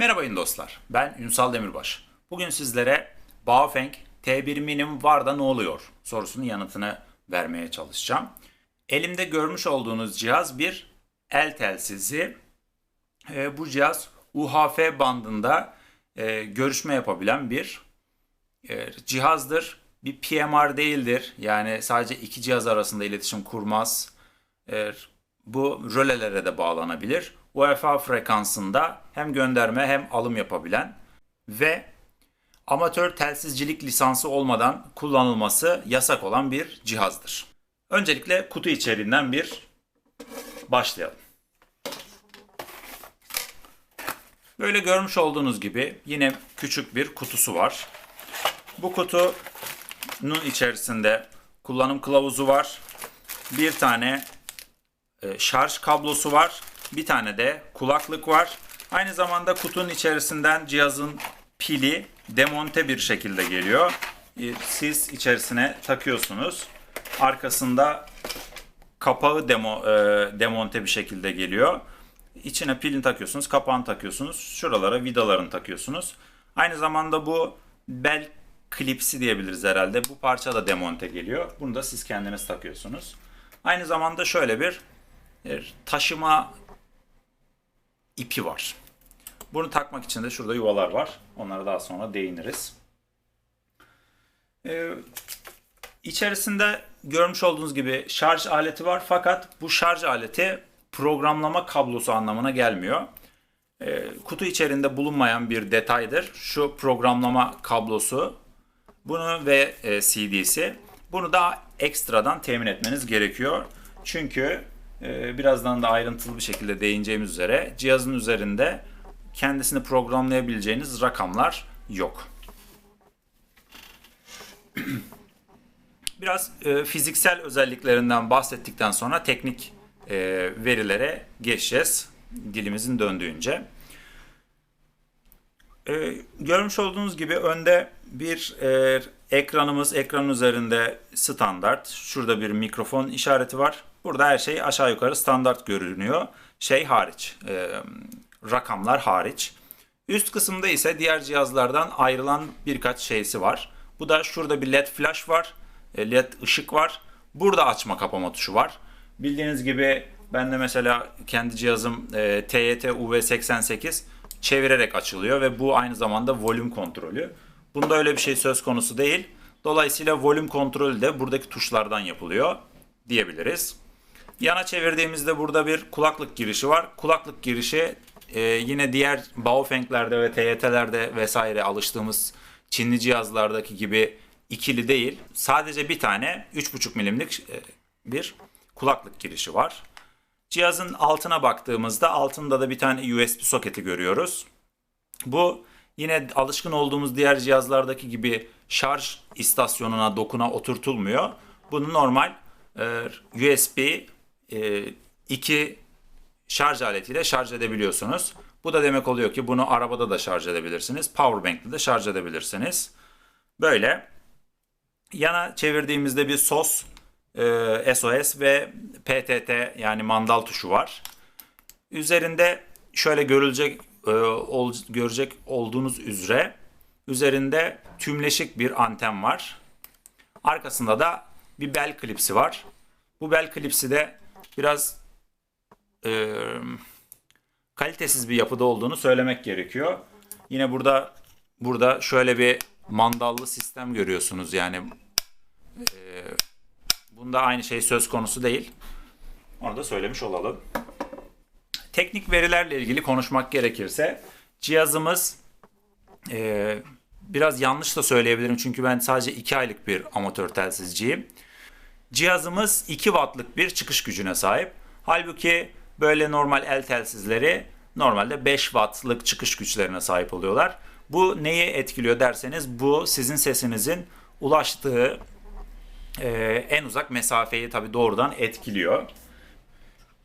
Merhaba dostlar. Ben Ünsal Demirbaş. Bugün sizlere Baofeng T1 Minim var da ne oluyor sorusunun yanıtını vermeye çalışacağım. Elimde görmüş olduğunuz cihaz bir el telsizi. E, bu cihaz UHF bandında e, görüşme yapabilen bir e, cihazdır. Bir PMR değildir. Yani sadece iki cihaz arasında iletişim kurmaz. E, bu rölelere de bağlanabilir. UEFA frekansında hem gönderme hem alım yapabilen ve amatör telsizcilik lisansı olmadan kullanılması yasak olan bir cihazdır. Öncelikle kutu içeriğinden bir başlayalım. Böyle görmüş olduğunuz gibi yine küçük bir kutusu var. Bu kutunun içerisinde kullanım kılavuzu var. Bir tane e, şarj kablosu var. Bir tane de kulaklık var. Aynı zamanda kutunun içerisinden cihazın pili demonte bir şekilde geliyor. E, siz içerisine takıyorsunuz. Arkasında kapağı demo, e, demonte bir şekilde geliyor. İçine pilini takıyorsunuz, kapağını takıyorsunuz. Şuralara vidalarını takıyorsunuz. Aynı zamanda bu bel klipsi diyebiliriz herhalde. Bu parça da demonte geliyor. Bunu da siz kendiniz takıyorsunuz. Aynı zamanda şöyle bir taşıma ipi var. Bunu takmak için de şurada yuvalar var. Onlara daha sonra değiniriz. Ee, içerisinde görmüş olduğunuz gibi şarj aleti var. Fakat bu şarj aleti programlama kablosu anlamına gelmiyor. Ee, kutu içerisinde bulunmayan bir detaydır. Şu programlama kablosu. Bunu ve e, CD'si. Bunu da ekstradan temin etmeniz gerekiyor. Çünkü ee, birazdan da ayrıntılı bir şekilde değineceğimiz üzere cihazın üzerinde kendisini programlayabileceğiniz rakamlar yok. Biraz e, fiziksel özelliklerinden bahsettikten sonra teknik e, verilere geçeceğiz dilimizin döndüğünce. E, görmüş olduğunuz gibi önde bir e, ekranımız, ekranın üzerinde standart. Şurada bir mikrofon işareti var. Burada her şey aşağı yukarı standart görünüyor. Şey hariç, e, rakamlar hariç. Üst kısımda ise diğer cihazlardan ayrılan birkaç şeysi var. Bu da şurada bir led flash var, e, led ışık var. Burada açma kapama tuşu var. Bildiğiniz gibi ben de mesela kendi cihazım e, TYT UV88 çevirerek açılıyor ve bu aynı zamanda volüm kontrolü. Bunda öyle bir şey söz konusu değil. Dolayısıyla volüm kontrolü de buradaki tuşlardan yapılıyor diyebiliriz. Yana çevirdiğimizde burada bir kulaklık girişi var. Kulaklık girişi e, yine diğer Baofeng'lerde ve TYT'lerde vesaire alıştığımız Çinli cihazlardaki gibi ikili değil. Sadece bir tane 3.5 milimlik e, bir kulaklık girişi var. Cihazın altına baktığımızda altında da bir tane USB soketi görüyoruz. Bu yine alışkın olduğumuz diğer cihazlardaki gibi şarj istasyonuna dokuna oturtulmuyor. Bunu normal e, USB e, iki şarj aletiyle şarj edebiliyorsunuz. Bu da demek oluyor ki bunu arabada da şarj edebilirsiniz. Powerbank'le de şarj edebilirsiniz. Böyle. Yana çevirdiğimizde bir SOS, e, SOS ve PTT yani mandal tuşu var. Üzerinde şöyle görülecek e, ol, görecek olduğunuz üzere üzerinde tümleşik bir anten var. Arkasında da bir bel klipsi var. Bu bel klipsi de biraz e, kalitesiz bir yapıda olduğunu söylemek gerekiyor. Yine burada burada şöyle bir mandallı sistem görüyorsunuz yani e, bunda aynı şey söz konusu değil. Onu da söylemiş olalım. Teknik verilerle ilgili konuşmak gerekirse cihazımız e, biraz yanlış da söyleyebilirim çünkü ben sadece 2 aylık bir amatör telsizciyim. Cihazımız 2 wattlık bir çıkış gücüne sahip. Halbuki böyle normal el telsizleri normalde 5 wattlık çıkış güçlerine sahip oluyorlar. Bu neyi etkiliyor derseniz bu sizin sesinizin ulaştığı e, en uzak mesafeyi tabi doğrudan etkiliyor.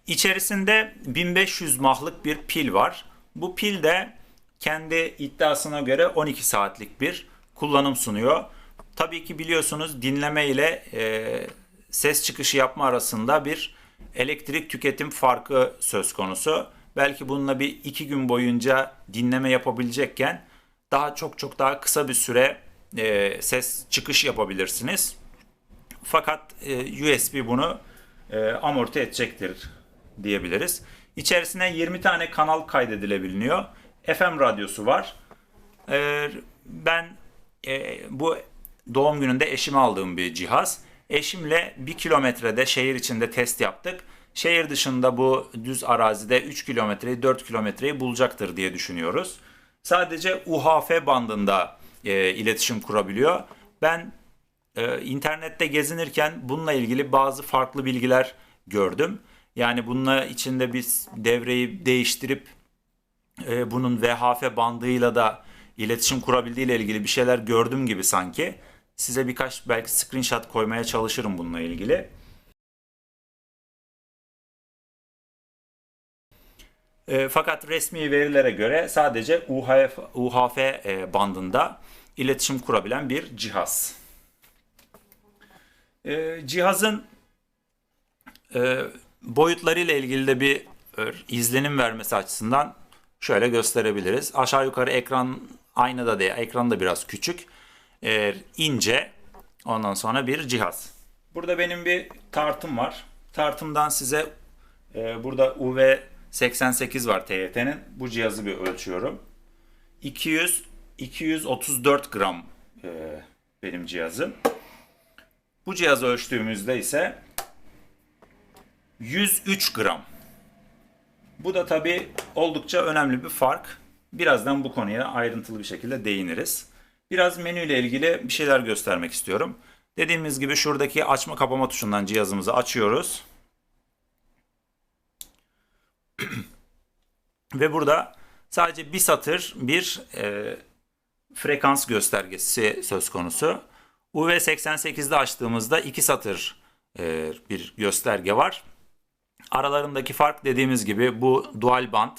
İçerisinde 1500 mahlık bir pil var. Bu pil de kendi iddiasına göre 12 saatlik bir kullanım sunuyor. Tabii ki biliyorsunuz dinleme ile e, ses çıkışı yapma arasında bir elektrik tüketim farkı söz konusu. belki bununla bir iki gün boyunca dinleme yapabilecekken daha çok çok daha kısa bir süre e, ses çıkış yapabilirsiniz. Fakat e, USB bunu e, amorti edecektir diyebiliriz. İçerisine 20 tane kanal kaydedilebiliyor. FM radyosu var. E, ben e, bu doğum gününde eşime aldığım bir cihaz. Eşimle bir kilometrede şehir içinde test yaptık. Şehir dışında bu düz arazide 3 kilometreyi 4 kilometreyi bulacaktır diye düşünüyoruz. Sadece UHF bandında e, iletişim kurabiliyor. Ben e, internette gezinirken bununla ilgili bazı farklı bilgiler gördüm. Yani bununla içinde biz devreyi değiştirip e, bunun VHF bandıyla da iletişim kurabildiği ile ilgili bir şeyler gördüm gibi sanki. Size birkaç belki screenshot koymaya çalışırım bununla ilgili. E, fakat resmi verilere göre sadece UHF, UHF e, bandında iletişim kurabilen bir cihaz. E, cihazın e, boyutlarıyla ilgili de bir e, izlenim vermesi açısından şöyle gösterebiliriz. Aşağı yukarı ekran aynı da değil, ekran da biraz küçük, e, ince. Ondan sonra bir cihaz. Burada benim bir tartım var. Tartımdan size e, burada UV 88 var TYT'nin. Bu cihazı bir ölçüyorum. 200 234 gram e, benim cihazım. Bu cihazı ölçtüğümüzde ise 103 gram. Bu da tabii oldukça önemli bir fark. Birazdan bu konuya ayrıntılı bir şekilde değiniriz. Biraz menüyle ilgili bir şeyler göstermek istiyorum. Dediğimiz gibi şuradaki açma kapama tuşundan cihazımızı açıyoruz. Ve burada sadece bir satır bir e, frekans göstergesi söz konusu. UV88'de açtığımızda iki satır e, bir gösterge var. Aralarındaki fark dediğimiz gibi bu dual band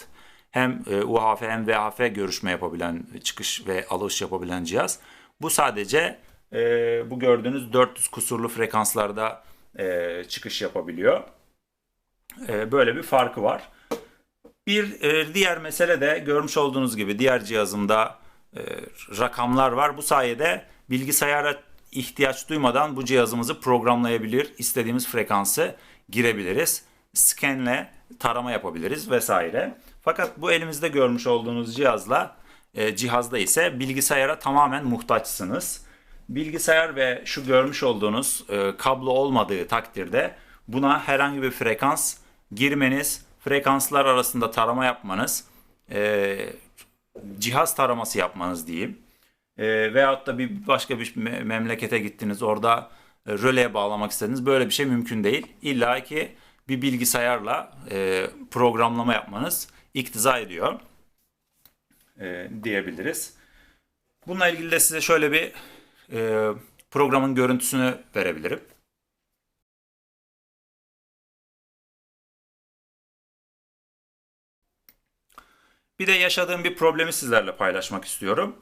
hem e, UHF hem VHF görüşme yapabilen, çıkış ve alış yapabilen cihaz. Bu sadece e, bu gördüğünüz 400 kusurlu frekanslarda e, çıkış yapabiliyor. E, böyle bir farkı var. Bir e, diğer mesele de görmüş olduğunuz gibi diğer cihazımda e, rakamlar var. Bu sayede bilgisayara ihtiyaç duymadan bu cihazımızı programlayabilir, istediğimiz frekansı girebiliriz. Scanle tarama yapabiliriz vesaire. Fakat bu elimizde görmüş olduğunuz cihazla e, cihazda ise bilgisayara tamamen muhtaçsınız. Bilgisayar ve şu görmüş olduğunuz e, kablo olmadığı takdirde buna herhangi bir frekans girmeniz, frekanslar arasında tarama yapmanız, e, cihaz taraması yapmanız diyeyim. E, veyahut da bir başka bir me- memlekete gittiniz orada e, röleye bağlamak istediniz. Böyle bir şey mümkün değil. İlla ki bir bilgisayarla e, programlama yapmanız iktiza ediyor e, diyebiliriz. Bununla ilgili de size şöyle bir e, programın görüntüsünü verebilirim. Bir de yaşadığım bir problemi sizlerle paylaşmak istiyorum.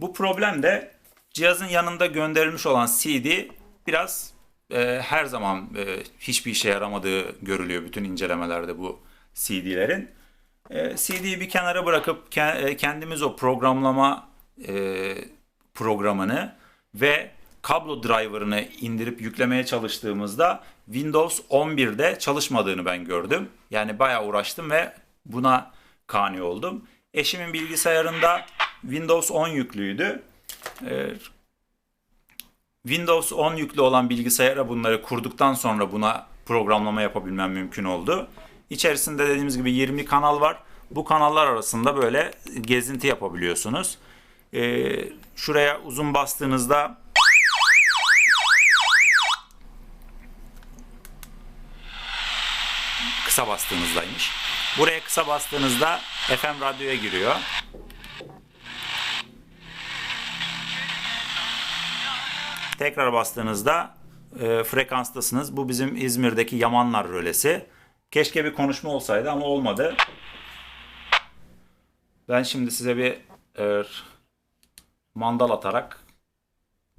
Bu problem de cihazın yanında gönderilmiş olan CD biraz e, her zaman e, hiçbir işe yaramadığı görülüyor bütün incelemelerde bu CD'lerin. E, CD'yi bir kenara bırakıp ke- e, kendimiz o programlama e, programını ve kablo driver'ını indirip yüklemeye çalıştığımızda Windows 11'de çalışmadığını ben gördüm. Yani bayağı uğraştım ve buna kani oldum. Eşimin bilgisayarında Windows 10 yüklüydü. Ee, Windows 10 yüklü olan bilgisayara bunları kurduktan sonra buna programlama yapabilmem mümkün oldu. İçerisinde dediğimiz gibi 20 kanal var. Bu kanallar arasında böyle gezinti yapabiliyorsunuz. Ee, şuraya uzun bastığınızda kısa bastığınızdaymış. Buraya kısa bastığınızda FM radyoya giriyor. Tekrar bastığınızda e, frekanstasınız. Bu bizim İzmir'deki Yamanlar rölesi. Keşke bir konuşma olsaydı ama olmadı. Ben şimdi size bir e, mandal atarak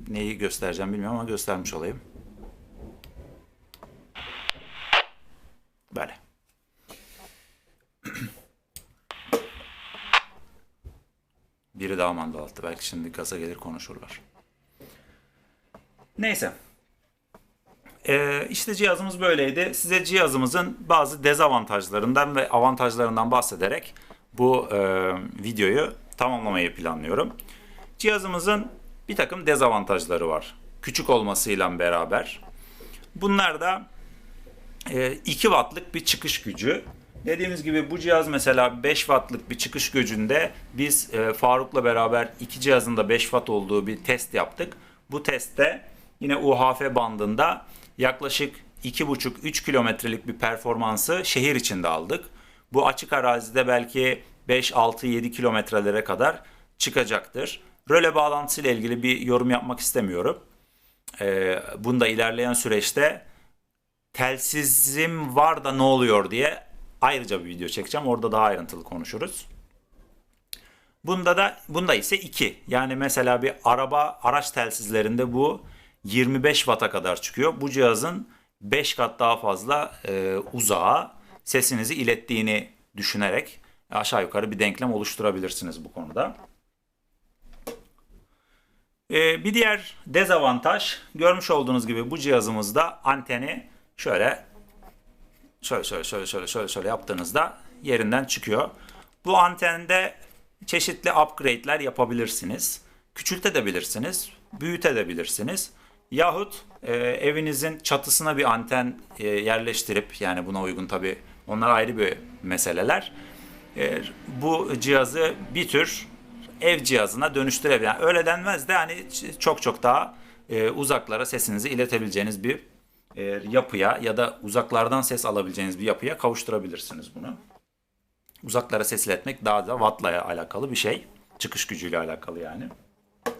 neyi göstereceğim bilmiyorum ama göstermiş olayım. Böyle. Biri daha mandal attı. Belki şimdi gaza gelir konuşurlar. Neyse. Ee, işte cihazımız böyleydi. Size cihazımızın bazı dezavantajlarından ve avantajlarından bahsederek bu e, videoyu tamamlamayı planlıyorum. Cihazımızın bir takım dezavantajları var. Küçük olmasıyla beraber. Bunlar da e, 2 wattlık bir çıkış gücü. Dediğimiz gibi bu cihaz mesela 5 wattlık bir çıkış gücünde biz e, Faruk'la beraber iki cihazın da 5 watt olduğu bir test yaptık. Bu testte yine UHF bandında yaklaşık 2,5-3 kilometrelik bir performansı şehir içinde aldık. Bu açık arazide belki 5-6-7 kilometrelere kadar çıkacaktır. Röle bağlantısı ile ilgili bir yorum yapmak istemiyorum. Ee, bunda ilerleyen süreçte telsizim var da ne oluyor diye ayrıca bir video çekeceğim. Orada daha ayrıntılı konuşuruz. Bunda da bunda ise 2. Yani mesela bir araba araç telsizlerinde bu 25 Watt'a kadar çıkıyor. Bu cihazın 5 kat daha fazla e, uzağa sesinizi ilettiğini düşünerek aşağı yukarı bir denklem oluşturabilirsiniz bu konuda. E, bir diğer dezavantaj görmüş olduğunuz gibi bu cihazımızda anteni şöyle şöyle şöyle şöyle şöyle şöyle şöyle yaptığınızda yerinden çıkıyor. Bu antende çeşitli upgrade'ler yapabilirsiniz. Küçültebilirsiniz, büyütebilirsiniz. Yahut e, evinizin çatısına bir anten e, yerleştirip yani buna uygun tabi onlar ayrı bir meseleler. E, bu cihazı bir tür ev cihazına dönüştürebilir. Yani öyle denmez de hani çok çok daha e, uzaklara sesinizi iletebileceğiniz bir e, yapıya ya da uzaklardan ses alabileceğiniz bir yapıya kavuşturabilirsiniz bunu. Uzaklara ses iletmek daha da wattla alakalı bir şey. Çıkış gücüyle alakalı yani.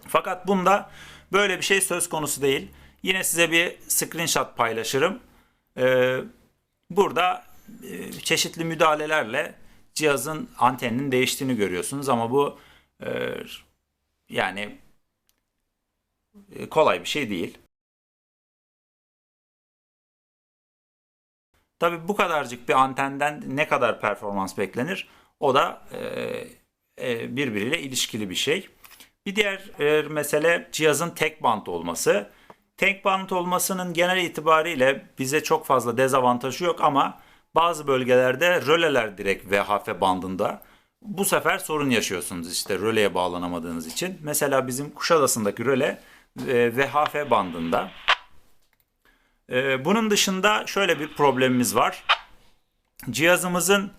Fakat bunda böyle bir şey söz konusu değil. Yine size bir screenshot paylaşırım. Ee, burada e, çeşitli müdahalelerle cihazın anteninin değiştiğini görüyorsunuz ama bu e, yani e, kolay bir şey değil. Tabi bu kadarcık bir antenden ne kadar performans beklenir? O da e, birbiriyle ilişkili bir şey. Bir diğer mesele cihazın tek bant olması. Tek bant olmasının genel itibariyle bize çok fazla dezavantajı yok ama bazı bölgelerde röleler direkt VHF bandında. Bu sefer sorun yaşıyorsunuz işte röleye bağlanamadığınız için. Mesela bizim Kuşadası'ndaki röle e, VHF bandında. E, bunun dışında şöyle bir problemimiz var. Cihazımızın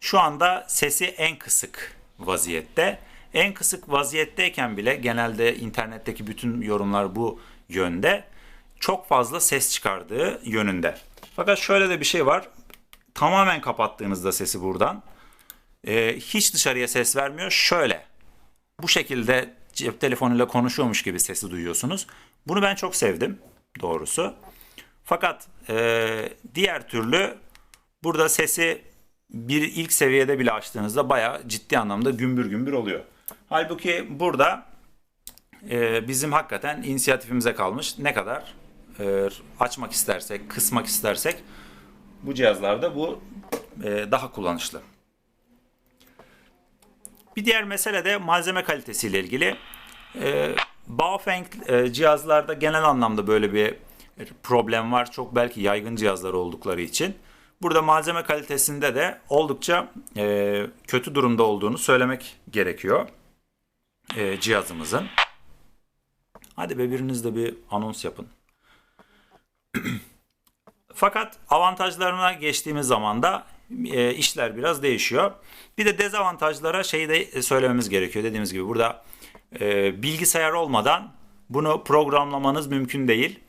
şu anda sesi en kısık vaziyette. En kısık vaziyetteyken bile genelde internetteki bütün yorumlar bu yönde. Çok fazla ses çıkardığı yönünde. Fakat şöyle de bir şey var. Tamamen kapattığınızda sesi buradan e, hiç dışarıya ses vermiyor. Şöyle bu şekilde cep telefonuyla konuşuyormuş gibi sesi duyuyorsunuz. Bunu ben çok sevdim doğrusu. Fakat e, diğer türlü burada sesi bir ilk seviyede bile açtığınızda bayağı ciddi anlamda gümbür gümbür oluyor. Halbuki burada e, bizim hakikaten inisiyatifimize kalmış. Ne kadar e, açmak istersek, kısmak istersek bu cihazlarda bu e, daha kullanışlı. Bir diğer mesele de malzeme kalitesiyle ilgili. E, Baofeng e, cihazlarda genel anlamda böyle bir problem var. Çok belki yaygın cihazlar oldukları için. Burada malzeme kalitesinde de oldukça e, kötü durumda olduğunu söylemek gerekiyor e, cihazımızın. Hadi be biriniz de bir anons yapın. Fakat avantajlarına geçtiğimiz zaman da e, işler biraz değişiyor. Bir de dezavantajlara şeyi de söylememiz gerekiyor. Dediğimiz gibi burada e, bilgisayar olmadan bunu programlamanız mümkün değil.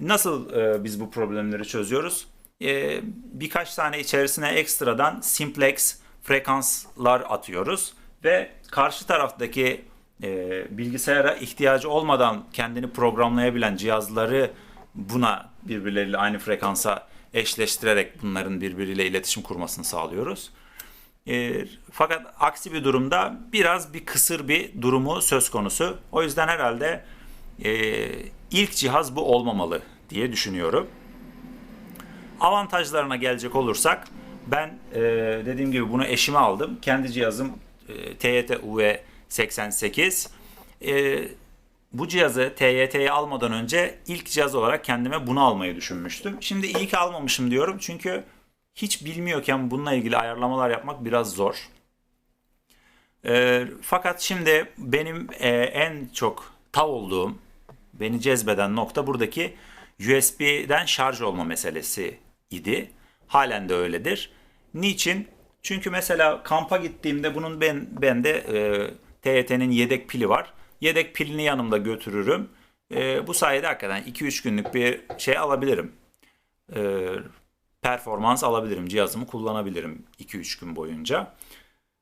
Nasıl e, biz bu problemleri çözüyoruz? E, birkaç tane içerisine ekstradan simplex frekanslar atıyoruz ve karşı taraftaki e, bilgisayara ihtiyacı olmadan kendini programlayabilen cihazları buna birbirleriyle aynı frekansa eşleştirerek bunların birbiriyle iletişim kurmasını sağlıyoruz. E, fakat aksi bir durumda biraz bir kısır bir durumu söz konusu. O yüzden herhalde e, ilk cihaz bu olmamalı diye düşünüyorum. Avantajlarına gelecek olursak ben e, dediğim gibi bunu eşime aldım. Kendi cihazım e, TYT UV 88. Ee, bu cihazı TYT'ye almadan önce ilk cihaz olarak kendime bunu almayı düşünmüştüm. Şimdi iyi ki almamışım diyorum çünkü hiç bilmiyorken bununla ilgili ayarlamalar yapmak biraz zor. Ee, fakat şimdi benim e, en çok tav olduğum, beni cezbeden nokta buradaki USB'den şarj olma meselesi idi. Halen de öyledir. Niçin? Çünkü mesela kampa gittiğimde bunun ben bende e, TYT'nin yedek pili var. Yedek pilini yanımda götürürüm. E, bu sayede hakikaten 2-3 günlük bir şey alabilirim. E, performans alabilirim. Cihazımı kullanabilirim 2-3 gün boyunca.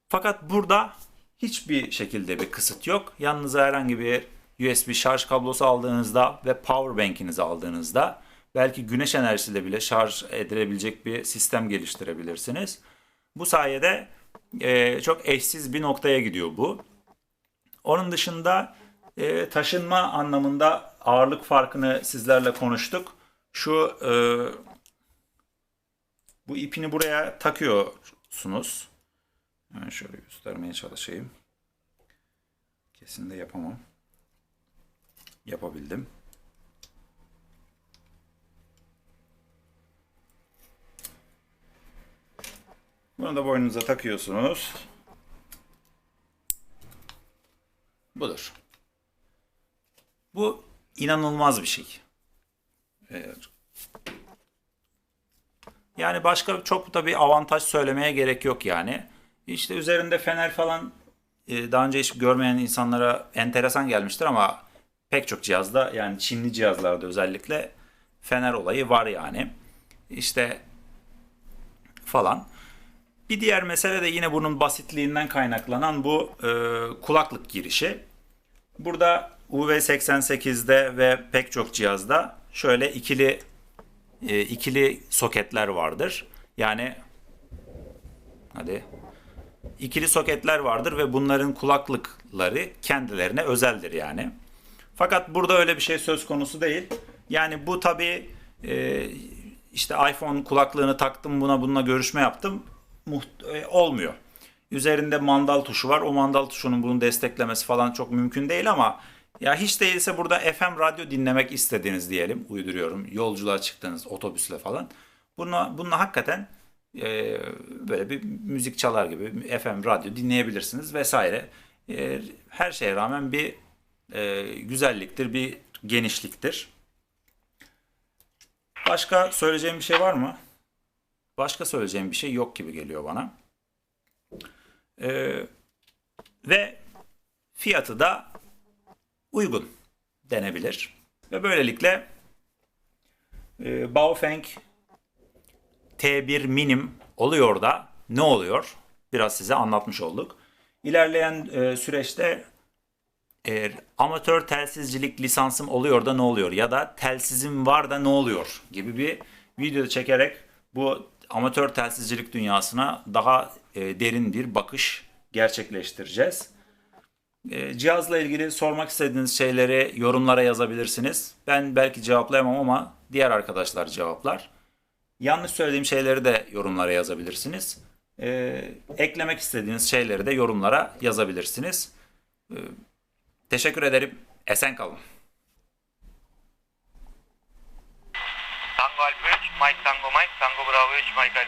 Fakat burada hiçbir şekilde bir kısıt yok. Yanınıza herhangi bir USB şarj kablosu aldığınızda ve power bank'inizi aldığınızda belki güneş enerjisiyle bile şarj edilebilecek bir sistem geliştirebilirsiniz. Bu sayede e, çok eşsiz bir noktaya gidiyor bu. Onun dışında e, taşınma anlamında ağırlık farkını sizlerle konuştuk. Şu e, bu ipini buraya takıyorsunuz. Hemen şöyle göstermeye çalışayım. Kesin de yapamam. Yapabildim. Bunu da boynunuza takıyorsunuz. Budur. Bu inanılmaz bir şey. Evet. Yani başka çok da bir avantaj söylemeye gerek yok yani. İşte üzerinde fener falan e, daha önce hiç görmeyen insanlara enteresan gelmiştir ama pek çok cihazda yani Çinli cihazlarda özellikle fener olayı var yani. İşte falan. Bir diğer mesele de yine bunun basitliğinden kaynaklanan bu e, kulaklık girişi. Burada UV88'de ve pek çok cihazda şöyle ikili e, ikili soketler vardır. Yani hadi ikili soketler vardır ve bunların kulaklıkları kendilerine özeldir yani. Fakat burada öyle bir şey söz konusu değil. Yani bu tabi e, işte iPhone kulaklığını taktım buna bununla görüşme yaptım muht- e, olmuyor. Üzerinde mandal tuşu var. O mandal tuşunun bunu desteklemesi falan çok mümkün değil ama ya hiç değilse burada FM radyo dinlemek istediğiniz diyelim uyduruyorum. Yolculuğa çıktınız otobüsle falan. Bununla, bununla hakikaten e, böyle bir müzik çalar gibi FM radyo dinleyebilirsiniz vesaire. E, her şeye rağmen bir e, güzelliktir, bir genişliktir. Başka söyleyeceğim bir şey var mı? Başka söyleyeceğim bir şey yok gibi geliyor bana. Ee, ve fiyatı da uygun denebilir. Ve böylelikle e, Baofeng T1 minim oluyor da ne oluyor? Biraz size anlatmış olduk. İlerleyen e, süreçte e, amatör telsizcilik lisansım oluyor da ne oluyor? Ya da telsizim var da ne oluyor? Gibi bir video çekerek bu amatör telsizcilik dünyasına daha e, derin bir bakış gerçekleştireceğiz. E, cihazla ilgili sormak istediğiniz şeyleri yorumlara yazabilirsiniz. Ben belki cevaplayamam ama diğer arkadaşlar cevaplar. Yanlış söylediğim şeyleri de yorumlara yazabilirsiniz. E, eklemek istediğiniz şeyleri de yorumlara yazabilirsiniz. E, teşekkür ederim. Esen kalın. my bad